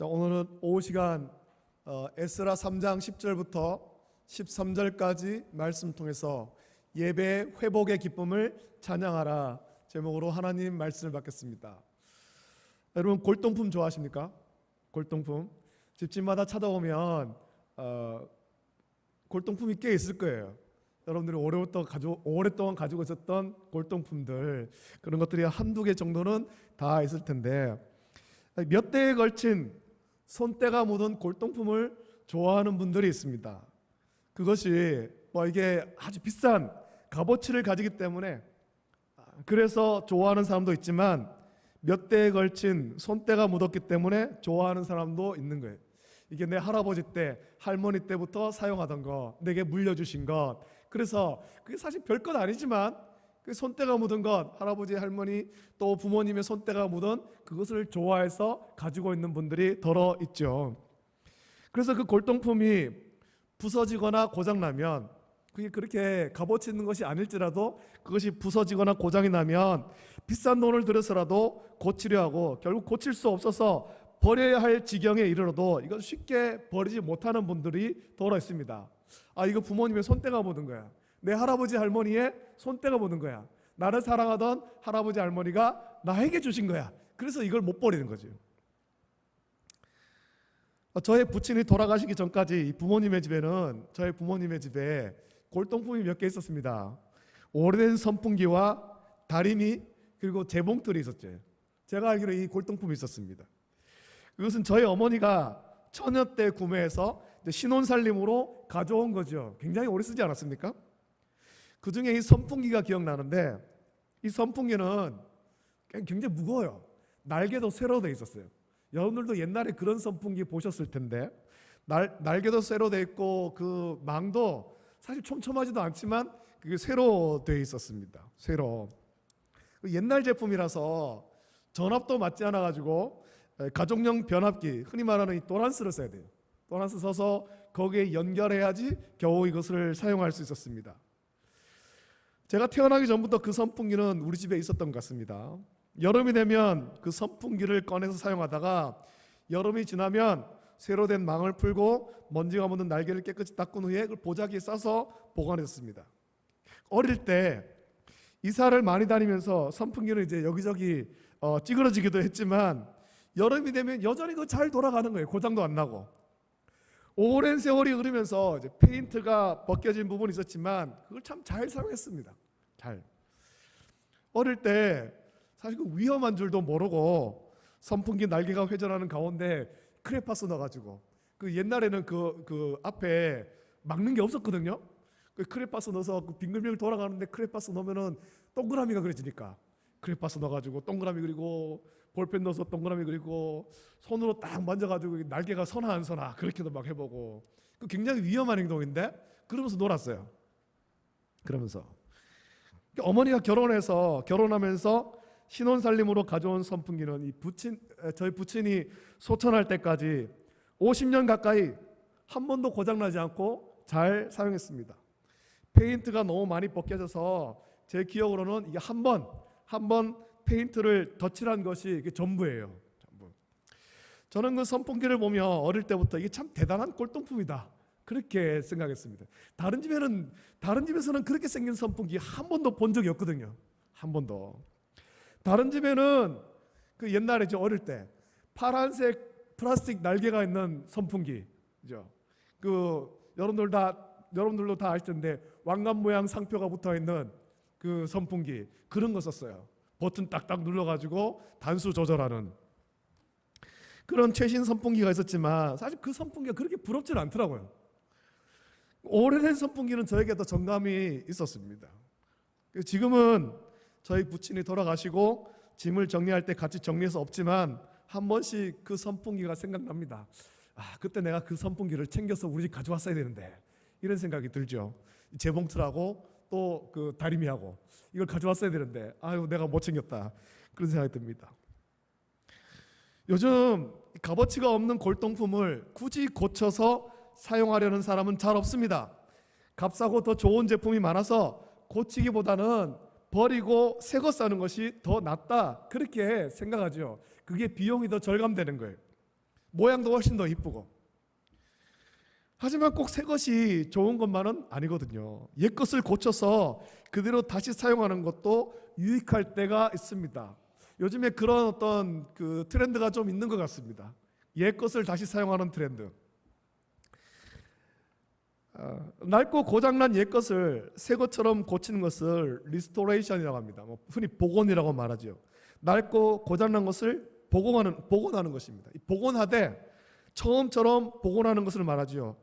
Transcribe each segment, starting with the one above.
자, 오늘은 오후 시간 어, 에스라 3장 10절부터 13절까지 말씀 통해서 예배 회복의 기쁨을 찬양하라 제목으로 하나님 말씀을 받겠습니다. 여러분 골동품 좋아하십니까? 골동품 집집마다 찾아오면 어, 골동품이 꽤 있을 거예요. 여러분들이 오래부터 가지고 오랫동안 가지고 있었던 골동품들 그런 것들이 한두 개 정도는 다 있을 텐데 몇 대에 걸친 손때가 묻은 골동품을 좋아하는 분들이 있습니다. 그것이 뭐 이게 아주 비싼 값어치를 가지기 때문에 그래서 좋아하는 사람도 있지만 몇 대에 걸친 손때가 묻었기 때문에 좋아하는 사람도 있는 거예요. 이게 내 할아버지 때, 할머니 때부터 사용하던 거, 내게 물려주신 것. 그래서 그게 사실 별것 아니지만 그 손때가 묻은 것, 할아버지, 할머니 또 부모님의 손때가 묻은 그것을 좋아해서 가지고 있는 분들이 더러 있죠. 그래서 그 골동품이 부서지거나 고장나면 그게 그렇게 값어치 있는 것이 아닐지라도 그것이 부서지거나 고장이 나면 비싼 돈을 들여서라도 고치려 하고 결국 고칠 수 없어서 버려야 할 지경에 이르러도 이걸 쉽게 버리지 못하는 분들이 더러 있습니다. 아 이거 부모님의 손때가 묻은 거야. 내 할아버지 할머니의 손때가 묻은 거야. 나를 사랑하던 할아버지 할머니가 나에게 주신 거야. 그래서 이걸 못 버리는 거죠. 어, 저의 부친이 돌아가시기 전까지 이 부모님의 집에는 저희 부모님의 집에 골동품이 몇 개 있었습니다. 오래된 선풍기와 다리미 그리고 재봉틀이 있었죠. 제가 알기로 이 골동품이 있었습니다. 이것은 저희 어머니가 처녀 때 구매해서 이제 신혼 살림으로 가져온 거죠. 굉장히 오래 쓰지 않았습니까? 그 중에 이 선풍기가 기억나는데 이 선풍기는 굉장히 무거워요. 날개도 쇠로 돼 있었어요. 여러분들도 옛날에 그런 선풍기 보셨을 텐데 날, 날개도 쇠로 돼 있고 그 망도 사실 촘촘하지도 않지만 그게 쇠로 돼 있었습니다. 쇠로 그 옛날 제품이라서 전압도 맞지 않아 가지고 가족용 변압기 흔히 말하는 이 도란스를 써야 돼요. 도란스 써서 거기에 연결해야지 겨우 이것을 사용할 수 있었습니다. 제가 태어나기 전부터 그 선풍기는 우리 집에 있었던 것 같습니다. 여름이 되면 그 선풍기를 꺼내서 사용하다가 여름이 지나면 새로 된 망을 풀고 먼지가 묻은 날개를 깨끗이 닦은 후에 그걸 보자기에 싸서 보관했습니다. 어릴 때 이사를 많이 다니면서 선풍기는 이제 여기저기 어, 찌그러지기도 했지만 여름이 되면 여전히 그 잘 돌아가는 거예요. 고장도 안 나고. 오랜 세월이 흐르면서 이제 페인트가 벗겨진 부분이 있었지만 그걸 참 잘 사용했습니다. 잘. 어릴 때 사실 그 위험한 줄도 모르고 선풍기 날개가 회전하는 가운데 크레파스 넣어가지고 그 옛날에는 그, 그 앞에 막는 게 없었거든요. 그 크레파스 넣어서 그 빙글빙글 돌아가는데 크레파스 넣으면은 동그라미가 그려지니까 크레파스 넣어가지고 동그라미 그리고 볼펜 넣어서 동그라미 그리고 손으로 딱 만져가지고 날개가 서나 안 서나 그렇게도 막 해보고 그 굉장히 위험한 행동인데 그러면서 놀았어요. 그러면서 어머니가 결혼해서 결혼하면서 신혼살림으로 가져온 선풍기는 이 부친 저희 부친이 소천할 때까지 50년 가까이 한 번도 고장나지 않고 잘 사용했습니다. 페인트가 너무 많이 벗겨져서 제 기억으로는 이게 한 번 한 번 페인트를 덧칠한 것이 이게 전부예요. 전부. 저는 그 선풍기를 보며 어릴 때부터 이게 참 대단한 꼴동품이다. 그렇게 생각했습니다. 다른 집에는 다른 집에서는 그렇게 생긴 선풍기 한 번도 본 적이 없거든요. 한 번도. 다른 집에는 그 옛날에 저 어릴 때 파란색 플라스틱 날개가 있는 선풍기, 그죠? 그 여러분들 다 여러분들도 다 아실 텐데 왕관 모양 상표가 붙어 있는 그 선풍기 그런 거 썼어요. 버튼 딱딱 눌러가지고 단수 조절하는 그런 최신 선풍기가 있었지만 사실 그 선풍기가 그렇게 부럽지는 않더라고요. 오래된 선풍기는 저에게도 정감이 있었습니다. 지금은 저희 부친이 돌아가시고 짐을 정리할 때 같이 정리해서 없지만 한 번씩 그 선풍기가 생각납니다. 아 그때 내가 그 선풍기를 챙겨서 우리 집 가져왔어야 되는데 이런 생각이 들죠. 재봉틀하고 또 그 다리미하고 이걸 가져왔어야 되는데 아유 내가 못 챙겼다 그런 생각이 듭니다. 요즘 값어치가 없는 골동품을 굳이 고쳐서 사용하려는 사람은 잘 없습니다. 값싸고 더 좋은 제품이 많아서 고치기보다는 버리고 새거 사는 것이 더 낫다 그렇게 생각하죠. 그게 비용이 더 절감되는 거예요. 모양도 훨씬 더 이쁘고. 하지만 꼭 새 것이 좋은 것만은 아니거든요. 옛 것을 고쳐서 그대로 다시 사용하는 것도 유익할 때가 있습니다. 요즘에 그런 어떤 그 트렌드가 좀 있는 것 같습니다. 옛 것을 다시 사용하는 트렌드. 어, 낡고 고장난 옛 것을 새 것처럼 고치는 것을 리스토레이션이라고 합니다. 뭐 흔히 복원이라고 말하죠. 낡고 고장난 것을 복원하는 복원하는 것입니다. 이 복원하되 처음처럼 복원하는 것을 말하죠.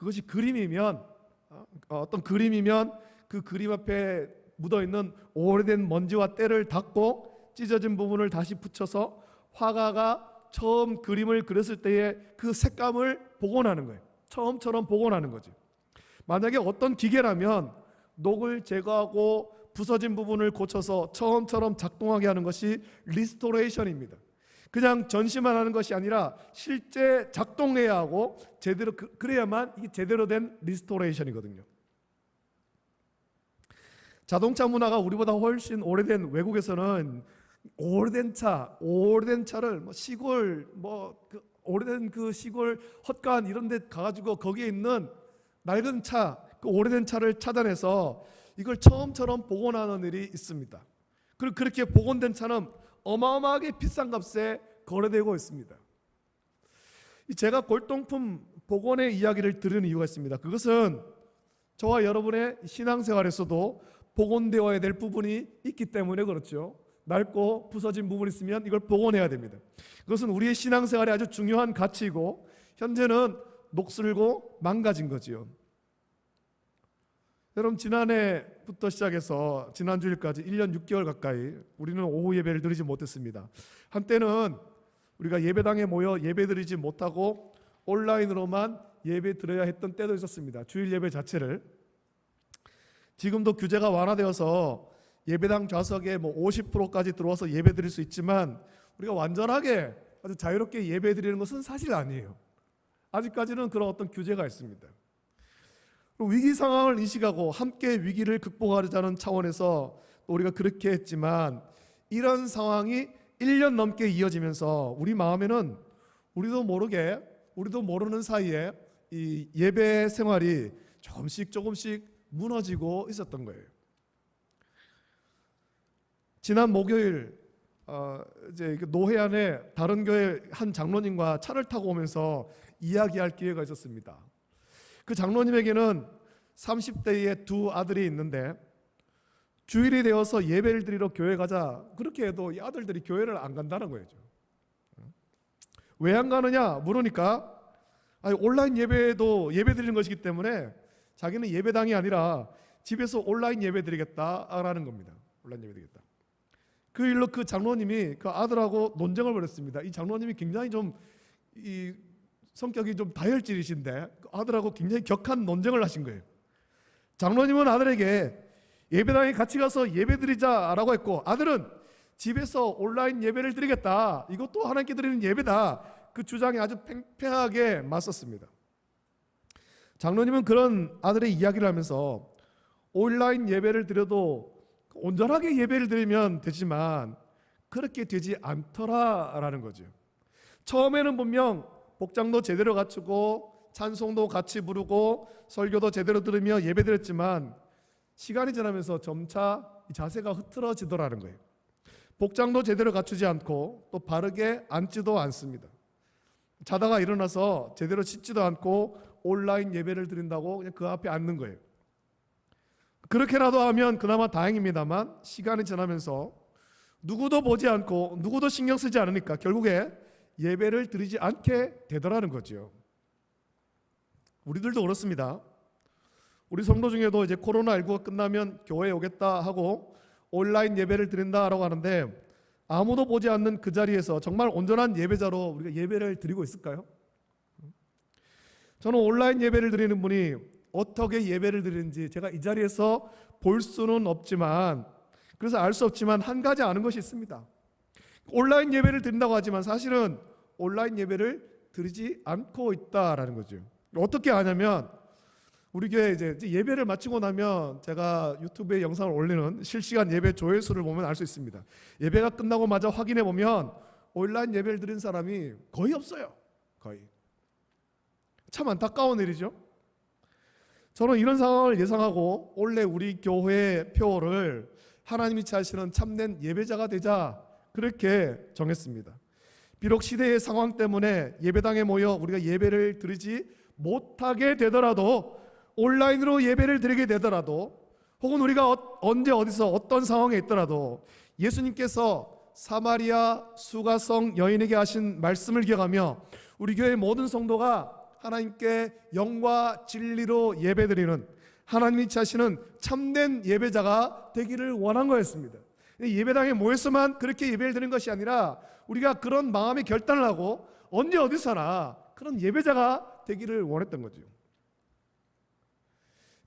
그것이 그림이면 어, 어떤 그림이면 그 그림 앞에 묻어 있는 오래된 먼지와 때를 닦고 찢어진 부분을 다시 붙여서 화가가 처음 그림을 그렸을 때의 그 색감을 복원하는 거예요. 처음처럼 복원하는 거죠. 만약에 어떤 기계라면 녹을 제거하고 부서진 부분을 고쳐서 처음처럼 작동하게 하는 것이 리스토레이션입니다. 그냥 전시만 하는 것이 아니라 실제 작동해야 하고 제대로 그, 그래야만 이게 제대로 된 리스토레이션이거든요. 자동차 문화가 우리보다 훨씬 오래된 외국에서는 오래된 차, 오래된 차를 뭐 시골 뭐그 오래된 그 시골 헛간 이런 데 가가지고 거기에 있는 낡은 차, 그 오래된 차를 찾아내서 이걸 처음처럼 복원하는 일이 있습니다. 그리고 그렇게 복원된 차는 어마어마하게 비싼 값에 거래되고 있습니다. 이 제가 골동품 복원의 이야기를 들은 이유가 있습니다. 그것은 저와 여러분의 신앙생활에서도 복원되어야 될 부분이 있기 때문에 그렇죠. 낡고 부서진 부분이 있으면 이걸 복원해야 됩니다. 그것은 우리의 신앙생활에 아주 중요한 가치이고 현재는 녹슬고 망가진 거지요. 여러분 지난해 부터 시작해서 지난주일까지 1년 6개월 가까이 우리는 오후 예배를 드리지 못했습니다. 한때는 우리가 예배당에 모여 예배 드리지 못하고 온라인으로만 예배 드려야 했던 때도 있었습니다. 주일 예배 자체를 지금도 규제가 완화되어서 예배당 좌석에 뭐 50%까지 들어와서 예배 드릴 수 있지만 우리가 완전하게 아주 자유롭게 예배 드리는 것은 사실 아니에요. 아직까지는 그런 어떤 규제가 있습니다. 위기 상황을 인식하고 함께 위기를 극복하자는 차원에서 또 우리가 그렇게 했지만 이런 상황이 1년 넘게 이어지면서 우리 마음에는 우리도 모르게 우리도 모르는 사이에 이 예배 생활이 조금씩 조금씩 무너지고 있었던 거예요. 지난 목요일 어, 이제 그 노해안에 다른 교회 한 장로님과 차를 타고 오면서 이야기할 기회가 있었습니다. 그 장로님에게는 30대의 두 아들이 있는데 주일이 되어서 예배를 드리러 교회 가자 그렇게 해도 이 아들들이 교회를 안 간다는 거예요. 왜 안 가느냐 물으니까 아니, 온라인 예배도 예배 드리는 것이기 때문에 자기는 예배당이 아니라 집에서 온라인 예배 드리겠다라는 겁니다. 온라인 예배 드리겠다. 그 일로 그 장로님이 그 아들하고 논쟁을 벌였습니다. 이 장로님이 굉장히 좀 이 성격이 좀 다혈질이신데 그 아들하고 굉장히 격한 논쟁을 하신 거예요. 장로님은 아들에게 예배당에 같이 가서 예배 드리자라고 했고 아들은 집에서 온라인 예배를 드리겠다. 이것도 하나님께 드리는 예배다. 그 주장에 아주 팽팽하게 맞섰습니다. 장로님은 그런 아들의 이야기를 하면서 온라인 예배를 드려도 온전하게 예배를 드리면 되지만 그렇게 되지 않더라라는 거죠. 처음에는 분명 복장도 제대로 갖추고 찬송도 같이 부르고 설교도 제대로 들으며 예배드렸지만 시간이 지나면서 점차 이 자세가 흐트러지더라는 거예요. 복장도 제대로 갖추지 않고 또 바르게 앉지도 않습니다. 자다가 일어나서 제대로 씻지도 않고 온라인 예배를 드린다고 그냥 그 앞에 앉는 거예요. 그렇게라도 하면 그나마 다행입니다만 시간이 지나면서 누구도 보지 않고 누구도 신경 쓰지 않으니까 결국에 예배를 드리지 않게 되더라는 거죠. 우리들도 그렇습니다. 우리 성도 중에도 이제 코로나19가 끝나면 교회에 오겠다 하고 온라인 예배를 드린다라고 하는데 아무도 보지 않는 그 자리에서 정말 온전한 예배자로 우리가 예배를 드리고 있을까요? 저는 온라인 예배를 드리는 분이 어떻게 예배를 드리는지 제가 이 자리에서 볼 수는 없지만 그래서 알 수 없지만 한 가지 아는 것이 있습니다. 온라인 예배를 드린다고 하지만 사실은 온라인 예배를 드리지 않고 있다라는 거죠. 어떻게 아냐면 우리 교회 이제 예배를 마치고 나면 제가 유튜브에 영상을 올리는 실시간 예배 조회수를 보면 알 수 있습니다. 예배가 끝나고 마저 확인해 보면 온라인 예배를 드린 사람이 거의 없어요. 거의. 참 안타까운 일이죠. 저는 이런 상황을 예상하고 원래 우리 교회 표를 하나님이 차시는 참된 예배자가 되자 그렇게 정했습니다. 비록 시대의 상황 때문에 예배당에 모여 우리가 예배를 드리지 못하게 되더라도 온라인으로 예배를 드리게 되더라도 혹은 우리가 어- 언제 어디서 어떤 상황에 있더라도 예수님께서 사마리아 수가성 여인에게 하신 말씀을 기억하며 우리 교회 모든 성도가 하나님께 영과 진리로 예배드리는 하나님이 자신은 참된 예배자가 되기를 원한 거였습니다. 예배당에 모여서만 그렇게 예배를 드리는 것이 아니라 우리가 그런 마음의 결단을 하고 언제 어디서나 그런 예배자가 되기를 원했던 거죠.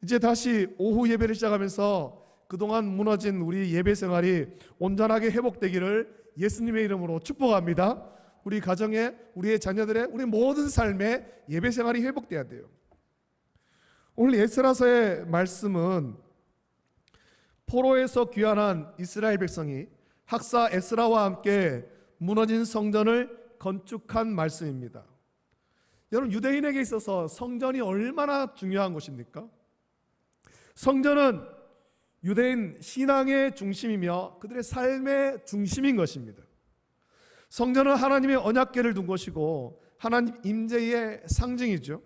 이제 다시 오후 예배를 시작하면서 그동안 무너진 우리 예배 생활이 온전하게 회복되기를 예수님의 이름으로 축복합니다. 우리 가정에 우리의 자녀들의 우리 모든 삶에 예배 생활이 회복돼야 돼요. 오늘 에스라서의 말씀은 포로에서 귀환한 이스라엘 백성이 학사 에스라와 함께 무너진 성전을 건축한 말씀입니다. 여러분 유대인에게 있어서 성전이 얼마나 중요한 것입니까? 성전은 유대인 신앙의 중심이며 그들의 삶의 중심인 것입니다. 성전은 하나님의 언약궤를 둔 것이고 하나님 임재의 상징이죠.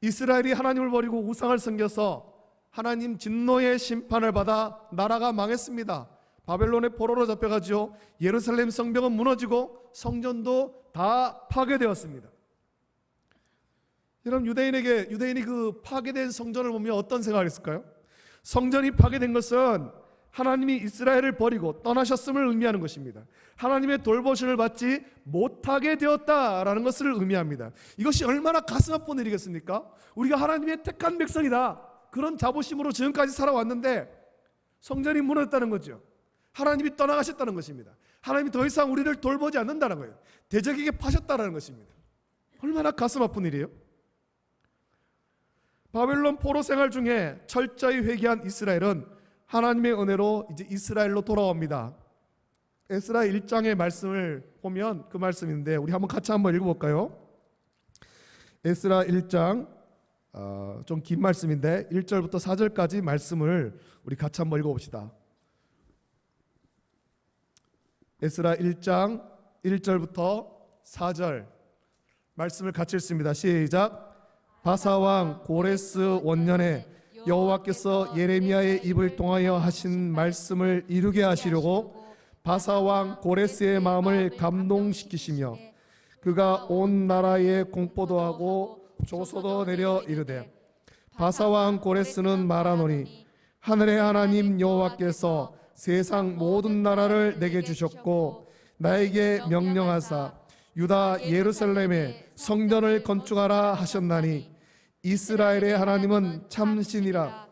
이스라엘이 하나님을 버리고 우상을 섬겨서 하나님 진노의 심판을 받아 나라가 망했습니다. 바벨론의 포로로 잡혀가지고 예루살렘 성벽은 무너지고 성전도 다 파괴되었습니다. 여러분 유대인에게 유대인이 그 파괴된 성전을 보면 어떤 생각을 했을까요? 성전이 파괴된 것은 하나님이 이스라엘을 버리고 떠나셨음을 의미하는 것입니다. 하나님의 돌보심을 받지 못하게 되었다라는 것을 의미합니다. 이것이 얼마나 가슴 아픈 일이겠습니까? 우리가 하나님의 택한 백성이다. 그런 자부심으로 지금까지 살아왔는데 성전이 무너졌다는 거죠. 하나님이 떠나가셨다는 것입니다. 하나님이 더 이상 우리를 돌보지 않는다는 거예요. 대적에게 파셨다는 것입니다. 얼마나 가슴 아픈 일이에요? 바벨론 포로 생활 중에 철저히 회개한 이스라엘은 하나님의 은혜로 이제 이스라엘로 돌아옵니다. 에스라 1장의 말씀을 보면 그 말씀인데 우리 한번 같이 한번 읽어볼까요? 에스라 1장 어, 좀 긴 말씀인데 1절부터 4절까지 말씀을 우리 같이 한번 읽어봅시다. 에스라 1장 1절부터 4절 말씀을 같이 읽습니다. 시작. 바사 왕 고레스 원년에 여호와께서 예레미야의 입을 통하여 하신 말씀을 이루게 하시려고 바사 왕 고레스의 마음을 감동시키시며 그가 온 나라에 공포도 하고 조소도 내려 이르되 바사 왕 고레스는 말하노니 하늘의 하나님 여호와께서 세상 모든 나라를 내게 주셨고 나에게 명령하사 유다 예루살렘에 성전을 건축하라 하셨나니 이스라엘의 하나님은 참신이라.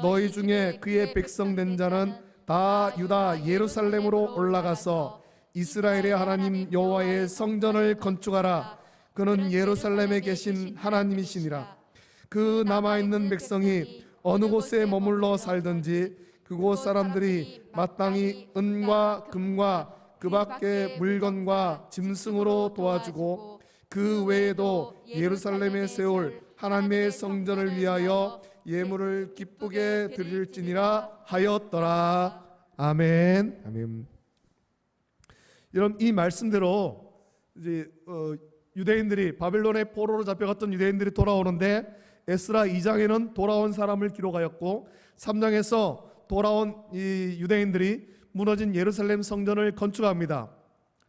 너희 중에 그의 백성 된 자는 다 유다 예루살렘으로 올라가서 이스라엘의 하나님 여호와의 성전을 건축하라. 그는 예루살렘에 계신 하나님이시니라. 그 남아 있는 백성이 어느 곳에 머물러 살든지 그곳 사람들이 마땅히 은과 금과 그 밖의 물건과 짐승으로 도와주고 그 외에도 예루살렘에 세울 하나님의 성전을 위하여 예물을 기쁘게 드릴지니라 하였더라. 아멘. 아멘. 여러분 이 말씀대로 이제 어, 유대인들이 바벨론의 포로로 잡혀갔던 유대인들이 돌아오는데 에스라 2장에는 돌아온 사람을 기록하였고 3장에서 돌아온 이 유대인들이 무너진 예루살렘 성전을 건축합니다.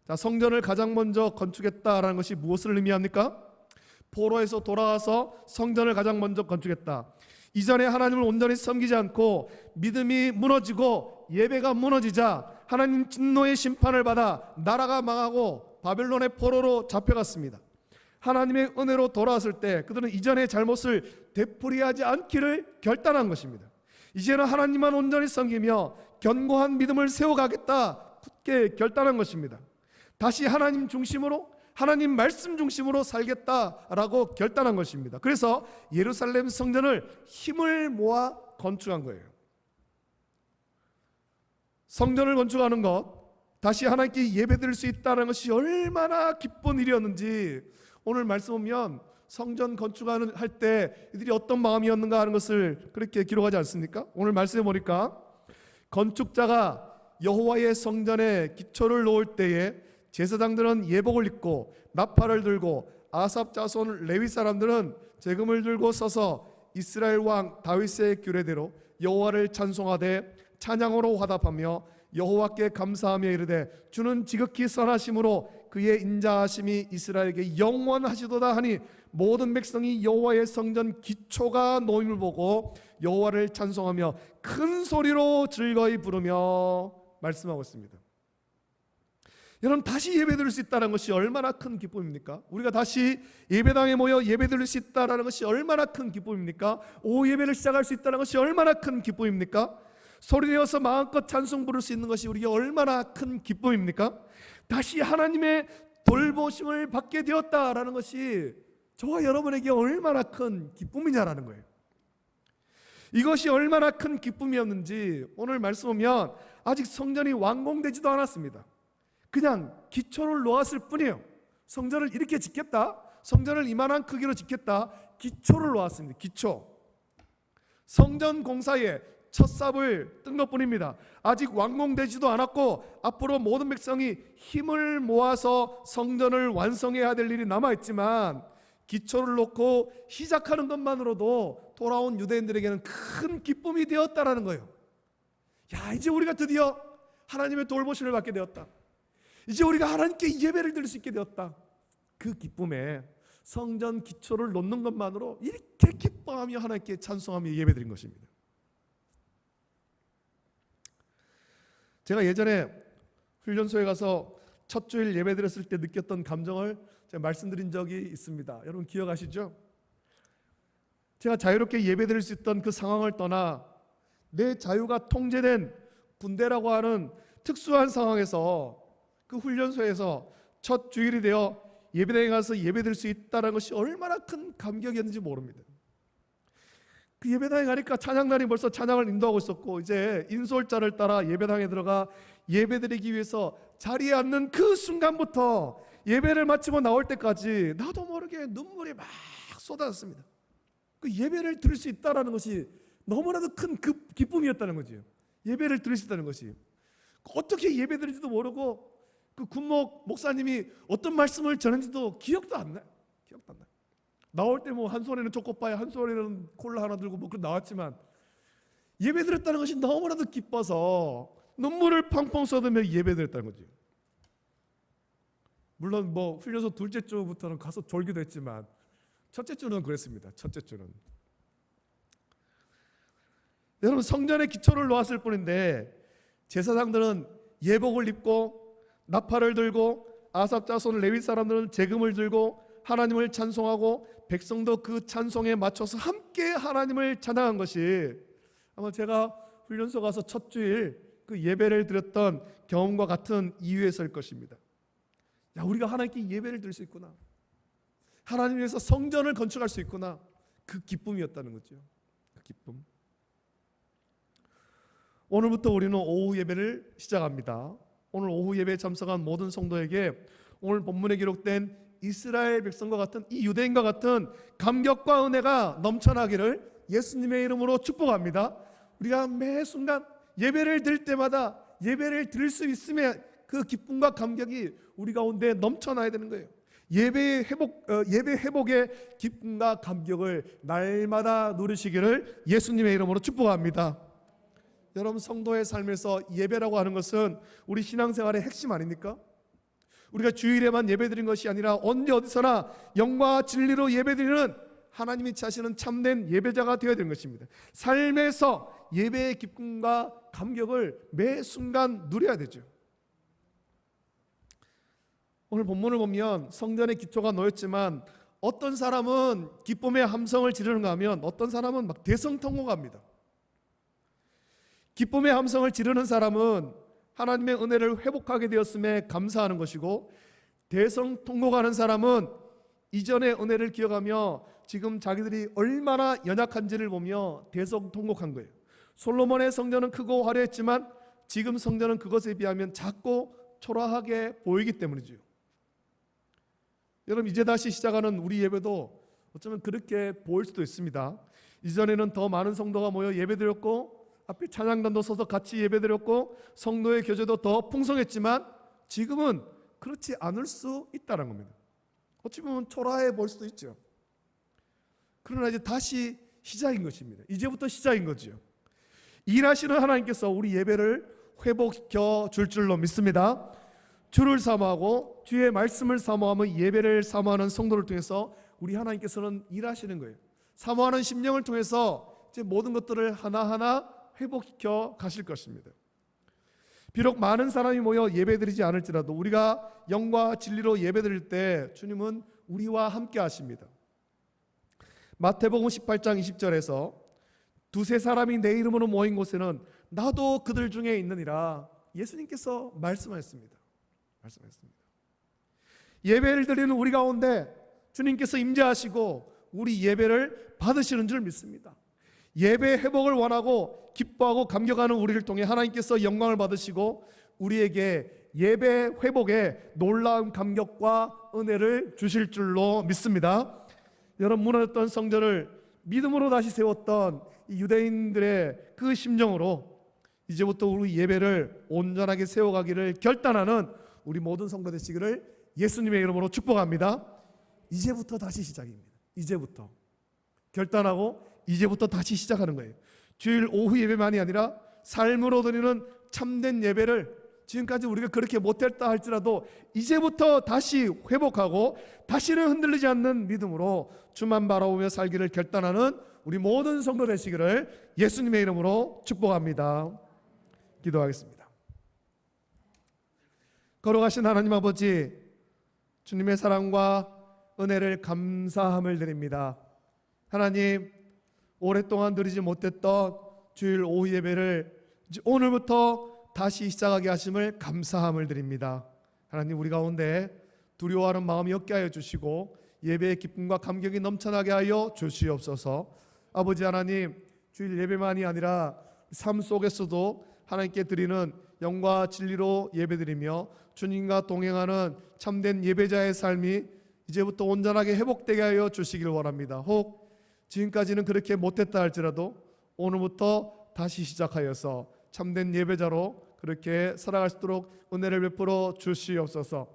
자, 성전을 가장 먼저 건축했다라는 것이 무엇을 의미합니까? 포로에서 돌아와서 성전을 가장 먼저 건축했다. 이전에 하나님을 온전히 섬기지 않고 믿음이 무너지고 예배가 무너지자 하나님 진노의 심판을 받아 나라가 망하고 바벨론의 포로로 잡혀갔습니다. 하나님의 은혜로 돌아왔을 때 그들은 이전의 잘못을 되풀이하지 않기를 결단한 것입니다. 이제는 하나님만 온전히 섬기며 견고한 믿음을 세워가겠다 굳게 결단한 것입니다. 다시 하나님 중심으로 하나님 말씀 중심으로 살겠다라고 결단한 것입니다. 그래서 예루살렘 성전을 힘을 모아 건축한 거예요. 성전을 건축하는 것 다시 하나님께 예배드릴 수 있다는 것이 얼마나 기쁜 일이었는지 오늘 말씀 보면 성전 건축하는 할 때 이들이 어떤 마음이었는가 하는 것을 그렇게 기록하지 않습니까? 오늘 말씀해 보니까 건축자가 여호와의 성전에 기초를 놓을 때에 제사장들은 예복을 입고 나팔을 들고 아삽 자손 레위 사람들은 재금을 들고 서서 이스라엘 왕 다윗의 규례대로 여호와를 찬송하되 찬양으로 화답하며 여호와께 감사하며 이르되 주는 지극히 선하심으로 그의 인자하심이 이스라엘에게 영원하시도다 하니 모든 백성이 여호와의 성전 기초가 놓임을 보고 여호와를 찬송하며 큰 소리로 즐거이 부르며 말씀하고 있습니다. 여러분 다시 예배드릴 수 있다는 것이 얼마나 큰 기쁨입니까? 우리가 다시 예배당에 모여 예배드릴 수 있다는 것이 얼마나 큰 기쁨입니까? 오후 예배를 시작할 수 있다는 것이 얼마나 큰 기쁨입니까? 소리내어서 마음껏 찬송 부를 수 있는 것이 우리에게 얼마나 큰 기쁨입니까? 다시 하나님의 돌보심을 받게 되었다라는 것이 저와 여러분에게 얼마나 큰 기쁨이냐라는 거예요. 이것이 얼마나 큰 기쁨이었는지 오늘 말씀 보면 아직 성전이 완공되지도 않았습니다. 그냥 기초를 놓았을 뿐이에요. 성전을 이렇게 짓겠다. 성전을 이만한 크기로 짓겠다. 기초를 놓았습니다. 기초. 성전 공사에 첫 삽을 뜬 것뿐입니다. 아직 완공되지도 않았고 앞으로 모든 백성이 힘을 모아서 성전을 완성해야 될 일이 남아 있지만 기초를 놓고 시작하는 것만으로도 돌아온 유대인들에게는 큰 기쁨이 되었다라는 거예요. 야, 이제 우리가 드디어 하나님의 돌보심을 받게 되었다. 이제 우리가 하나님께 예배를 드릴 수 있게 되었다. 그 기쁨에 성전 기초를 놓는 것만으로 이렇게 기뻐하며 하나님께 찬송하며 예배드린 것입니다. 제가 예전에 훈련소에 가서 첫 주일 예배 드렸을 때 느꼈던 감정을 제가 말씀드린 적이 있습니다. 여러분 기억하시죠? 제가 자유롭게 예배 드릴 수 있던 그 상황을 떠나 내 자유가 통제된 군대라고 하는 특수한 상황에서 그 훈련소에서 첫 주일이 되어 예배당에 가서 예배 드릴 수 있다는 것이 얼마나 큰 감격이었는지 모릅니다. 그 예배당에 가니까 찬양단이 벌써 찬양을 인도하고 있었고 이제 인솔자를 따라 예배당에 들어가 예배드리기 위해서 자리에 앉는 그 순간부터 예배를 마치고 나올 때까지 나도 모르게 눈물이 막 쏟아졌습니다. 그 예배를 드릴 수 있다라는 것이 너무나도 큰 그 기쁨이었다는 거지요. 예배를 드릴 수 있다는 것이 어떻게 예배 드리지도 모르고 그 군목 목사님이 어떤 말씀을 전했는지도 기억도 안 나요. 기억도 안 나요. 나올 때 뭐 한 손에는 초코파이 한 손에는 콜라 하나 들고 뭐 그 나왔지만 예배 드렸다는 것이 너무나도 기뻐서 눈물을 펑펑 쏟으며 예배 드렸다는 거지. 물론 뭐 훈련소 둘째 주부터는 가서 졸기도 했지만 첫째 주는 그랬습니다. 첫째 주는 여러분 성전의 기초를 놓았을 뿐인데 제사장들은 예복을 입고 나팔을 들고 아삽 자손 레위 사람들은 재금을 들고 하나님을 찬송하고 백성도 그 찬송에 맞춰서 함께 하나님을 찬양한 것이 아마 제가 훈련소 가서 첫 주일 그 예배를 드렸던 경험과 같은 이유에서일 것입니다. 야, 우리가 하나님께 예배를 드릴 수 있구나. 하나님 위해서 성전을 건축할 수 있구나. 그 기쁨이었다는 거죠. 그 기쁨. 오늘부터 우리는 오후 예배를 시작합니다. 오늘 오후 예배에 참석한 모든 성도에게 오늘 본문에 기록된 이스라엘 백성과 같은 이 유대인과 같은 감격과 은혜가 넘쳐나기를 예수님의 이름으로 축복합니다. 우리가 매 순간 예배를 드릴 때마다 예배를 드릴 수 있음에 그 기쁨과 감격이 우리 가운데 넘쳐나야 되는 거예요. 예배 회복 어, 예배 회복의 기쁨과 감격을 날마다 누리시기를 예수님의 이름으로 축복합니다. 여러분 성도의 삶에서 예배라고 하는 것은 우리 신앙생활의 핵심 아닙니까? 우리가 주일에만 예배드린 것이 아니라 언제 어디서나 영과 진리로 예배드리는 하나님이 자신은 참된 예배자가 되어야 되는 것입니다. 삶에서 예배의 기쁨과 감격을 매 순간 누려야 되죠. 오늘 본문을 보면 성전의 기초가 놓였지만 어떤 사람은 기쁨의 함성을 지르는가 하면 어떤 사람은 막 대성통곡합니다. 기쁨의 함성을 지르는 사람은 하나님의 은혜를 회복하게 되었음에 감사하는 것이고 대성 통곡하는 사람은 이전의 은혜를 기억하며 지금 자기들이 얼마나 연약한지를 보며 대성 통곡한 거예요. 솔로몬의 성전은 크고 화려했지만 지금 성전은 그것에 비하면 작고 초라하게 보이기 때문이지요. 여러분 이제 다시 시작하는 우리 예배도 어쩌면 그렇게 보일 수도 있습니다. 이전에는 더 많은 성도가 모여 예배드렸고 앞에 찬양단도 서서 같이 예배드렸고 성도의 교제도 더 풍성했지만 지금은 그렇지 않을 수 있다는 겁니다. 어찌 보면 초라해 보일 수도 있죠. 그러나 이제 다시 시작인 것입니다. 이제부터 시작인 거죠. 일하시는 하나님께서 우리 예배를 회복시켜 줄 줄로 믿습니다. 주를 사모하고 주의 말씀을 사모하며 예배를 사모하는 성도를 통해서 우리 하나님께서는 일하시는 거예요. 사모하는 심령을 통해서 이제 모든 것들을 하나하나 회복시켜 가실 것입니다. 비록 많은 사람이 모여 예배드리지 않을지라도 우리가 영과 진리로 예배드릴 때 주님은 우리와 함께 하십니다. 마태복음 18장 20절에서 두세 사람이 내 이름으로 모인 곳에는 나도 그들 중에 있느니라 예수님께서 말씀하셨습니다. 말씀하셨습니다. 예배를 드리는 우리 가운데 주님께서 임재하시고 우리 예배를 받으시는 줄 믿습니다. 예배 회복을 원하고 기뻐하고 감격하는 우리를 통해 하나님께서 영광을 받으시고 우리에게 예배 회복에 놀라운 감격과 은혜를 주실 줄로 믿습니다. 여러분 무너졌던 성전을 믿음으로 다시 세웠던 이 유대인들의 그 심정으로 이제부터 우리 예배를 온전하게 세워가기를 결단하는 우리 모든 성도 되시기를 예수님의 이름으로 축복합니다. 이제부터 다시 시작입니다. 이제부터 결단하고 이제부터 다시 시작하는 거예요. 주일 오후 예배만이 아니라 삶으로 드리는 참된 예배를 지금까지 우리가 그렇게 못했다 할지라도 이제부터 다시 회복하고 다시는 흔들리지 않는 믿음으로 주만 바라보며 살기를 결단하는 우리 모든 성도 되시기를 예수님의 이름으로 축복합니다. 기도하겠습니다. 걸어가신 하나님 아버지 주님의 사랑과 은혜를 감사함을 드립니다. 하나님 오랫동안 드리지 못했던 주일 오후 예배를 오늘부터 다시 시작하게 하심을 감사함을 드립니다. 하나님 우리 가운데 두려워하는 마음이 없게 하여 주시고 예배의 기쁨과 감격이 넘쳐나게 하여 주시옵소서. 아버지 하나님 주일 예배만이 아니라 삶 속에서도 하나님께 드리는 영과 진리로 예배드리며 주님과 동행하는 참된 예배자의 삶이 이제부터 온전하게 회복되게 하여 주시길 원합니다. 혹 지금까지는 그렇게 못했다 할지라도 오늘부터 다시 시작하여서 참된 예배자로 그렇게 살아갈 수 있도록 은혜를 베풀어 주시옵소서.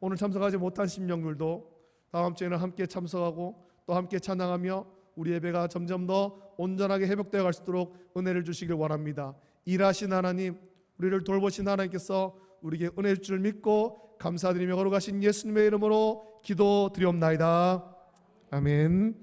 오늘 참석하지 못한 심령들도 다음 주에는 함께 참석하고 또 함께 찬양하며 우리 예배가 점점 더 온전하게 회복되어 갈 수 있도록 은혜를 주시길 원합니다. 일하신 하나님, 우리를 돌보신 하나님께서 우리에게 은혜 줄줄 믿고 감사드리며 걸어가신 예수님의 이름으로 기도드리옵나이다. 아멘.